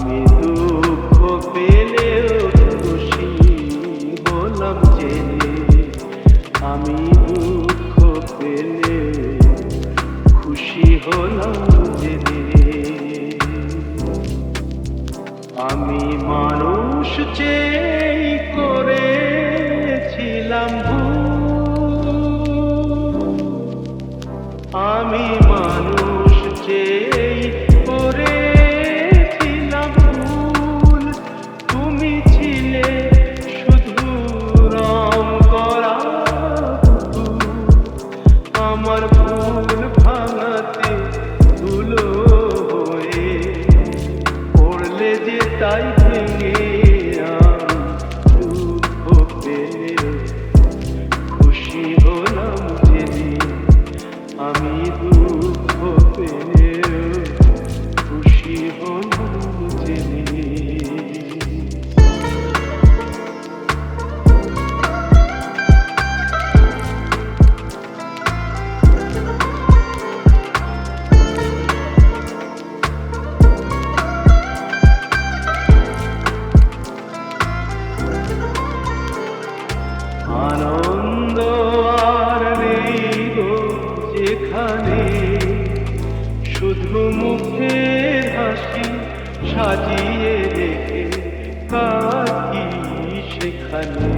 আমি দুঃখ পেলেও খুশি হলাম জেনে। আমি দুঃখ পেলে খুশি হলাম জেনে। আমি মানুষ চেয়ে সাজিয়ে রেখে কাকি সেখানে।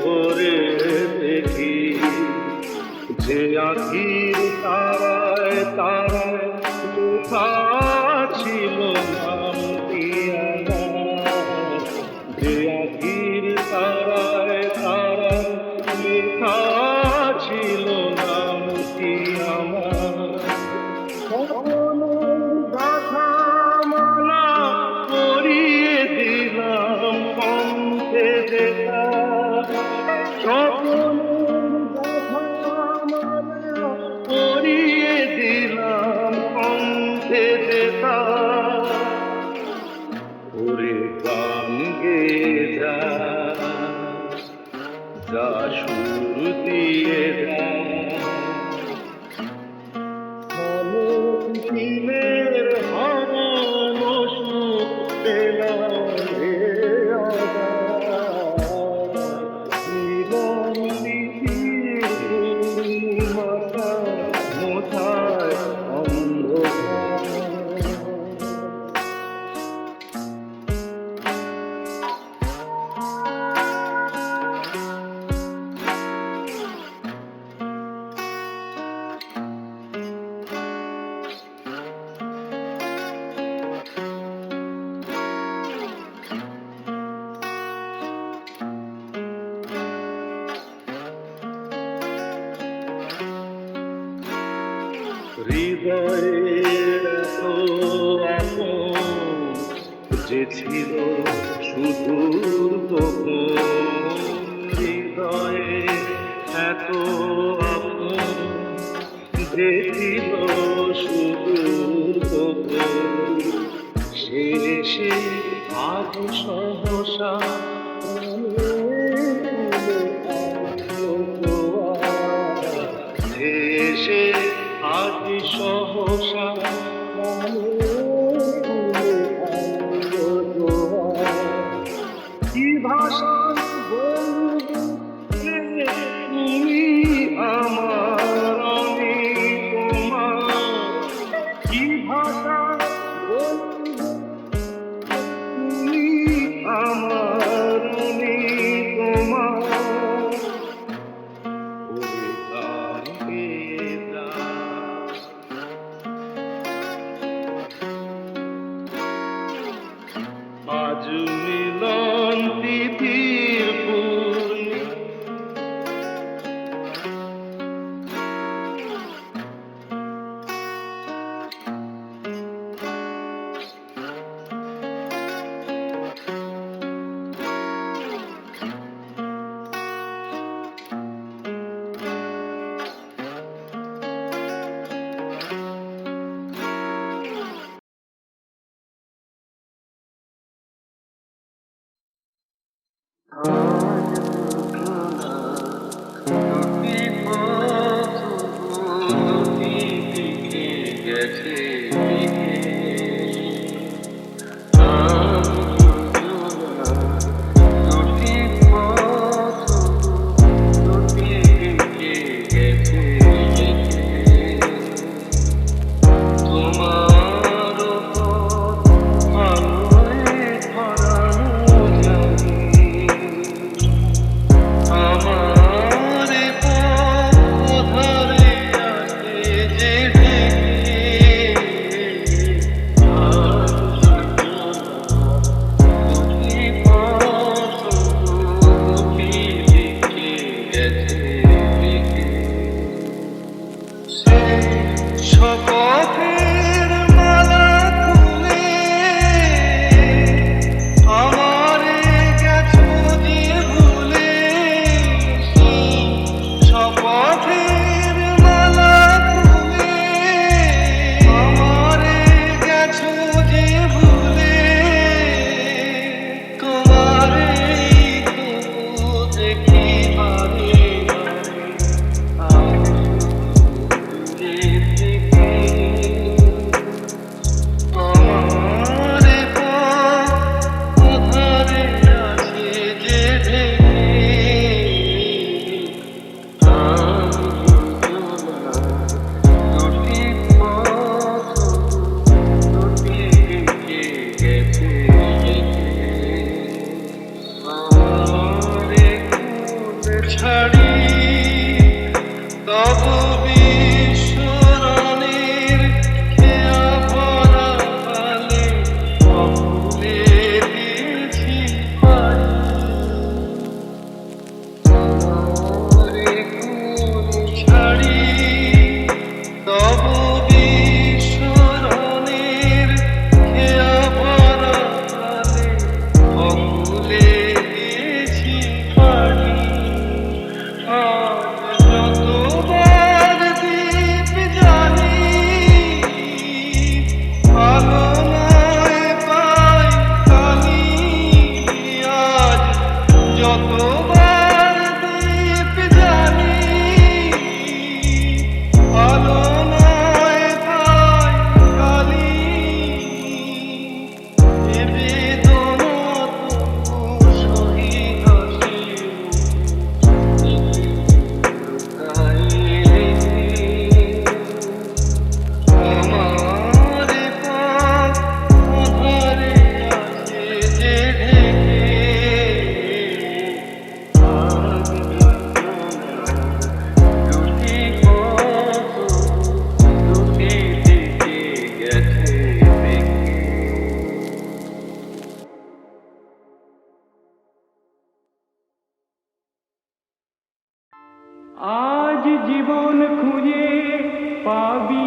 ভরে হৃদয়ের যে ছিল সুদূর হৃদয়ে এত পাবি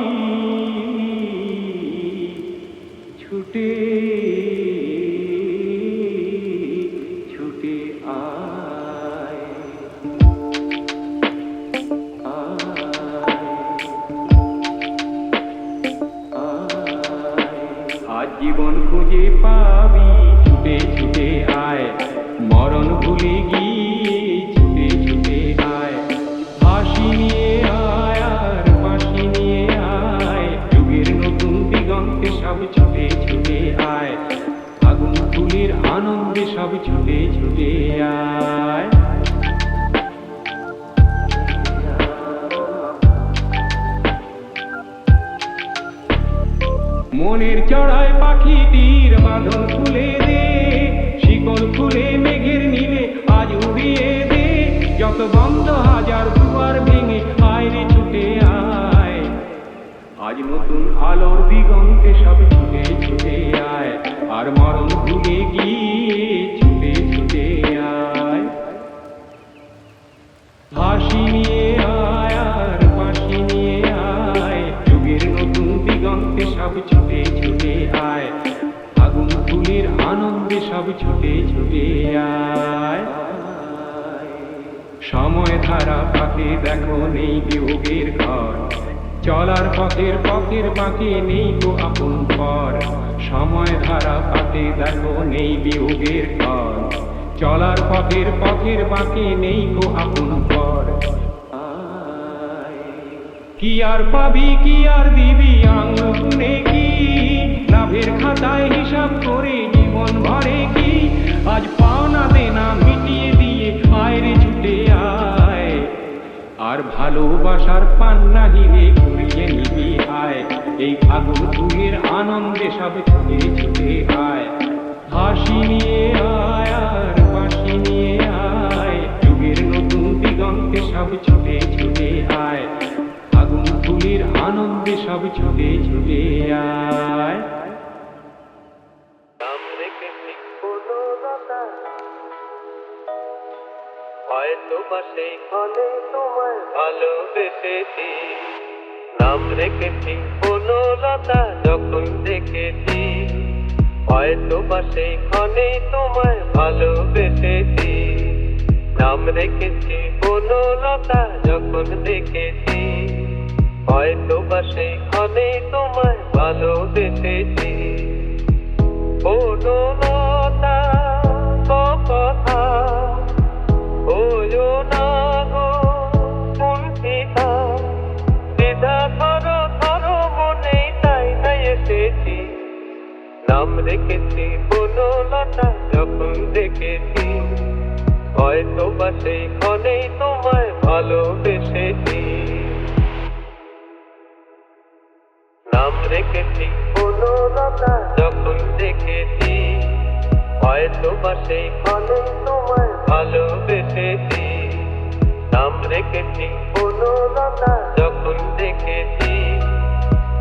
চড়ায় পাখিটির বাঁধন খুলে দে, শিকল খুলে মেঘের নীলে আজ উড়িয়ে দে। যত বন্ধ হাজার দুয়ার ভেঙে আয়রে ছুটে আয়। আজ নতুন আলোর দিগন্তে সব ছুটে ছুটে আয়, আর মরণ ভুলে গিয়ে ছুটে ছুটে আয়। সব ছুটে ছুটে আয়। সময় ধারা পাকে দেখো নেই বিয়োগের ঘর। চলার পথের পথের পাকে নেই তো আপন পর সময় ধারা পাতে দেখো নেই বিয়োগের ঘর। চলার পথের পথের বাঁকে নেই গো আপন পর কি আর পাবি, কি আর দিবি, আঙুল কি লাভের খাতায় হিসাব করে জীবন ভরে কি? আজ পাওনা দেনা মিটিয়ে দিয়ে আয়রে ছুটে আয়। আর ভালোবাসার পান্না হিরে ঘুরিয়ে নিবি আয় এই আগুন ফুলের আনন্দে সব ছুটে ছুটে আয়। হাসি নিয়ে আয় আর বাঁশি নিয়ে আয়। যুগের নতুন দিগন্তে সব ছুটে ছুটে আয়। আগুন ফুলের আনন্দে সব ছুটে ছুটে আয়। বা ক্ষণে তোমায় ভালোবেসেছি। নাম রেখেছি কোনো লতা যখন দেখেছি। হয়তো বা সেই ক্ষণে তোমায় ভালোবেসেছি। নাম রেখেছি কোনো লতা যখন দেখেছি। হয়তো বা সেই ক্ষণে তোমায় ভালোবেসেছি। বনলতা কথা। নাম রেখেছি বনলতা যখন দেখেছি হয়তো বা সেই ক্ষণেই তোমায় ভালোবেসেছি। নাম রেখেছি বনলতা যখন দেখেছি হয়তো বা সেই ক্ষণে তোমায় ভালোবেসেছি নাম রেখেছি বনলতা যখন দেখেছি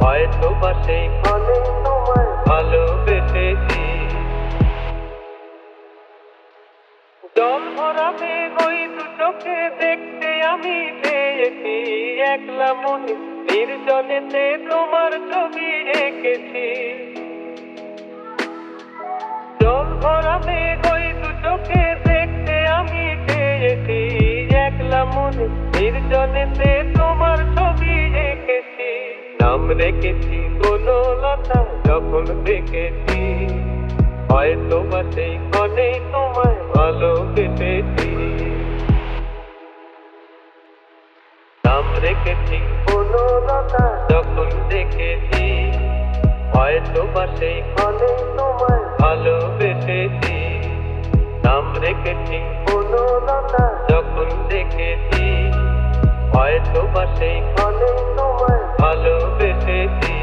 হয়তো বা সেই ক্ষণে তোমায় ভালোবেসেছি জল ভরা মেঘ ওই দু চোখে দেখতে আমি পেয়েছি একলা মনে নির্জনেতে তোমার ছবি এঁকেছি। ভরা মেঘ ওই দু চোখে, দেখতে আমি পেয়েছি একলা মনে। নির্জনেতে তোমার ছবি এঁকেছি। নাম রেখেছি কোনো লতা যখন দেখেছি হয়তো বা সেই ক্ষণে তোমায় ভালোবেসেছি। নাম রেখেছি কোনো লতা যখন দেখেছি হয়তো বা সেই ক্ষণে তোমায় ভালোবেসেছি নাম রেখেছি বনলতা যখন দেখেছি হয়তো বা সেই ক্ষণে তোমায় ভালোবেসেছি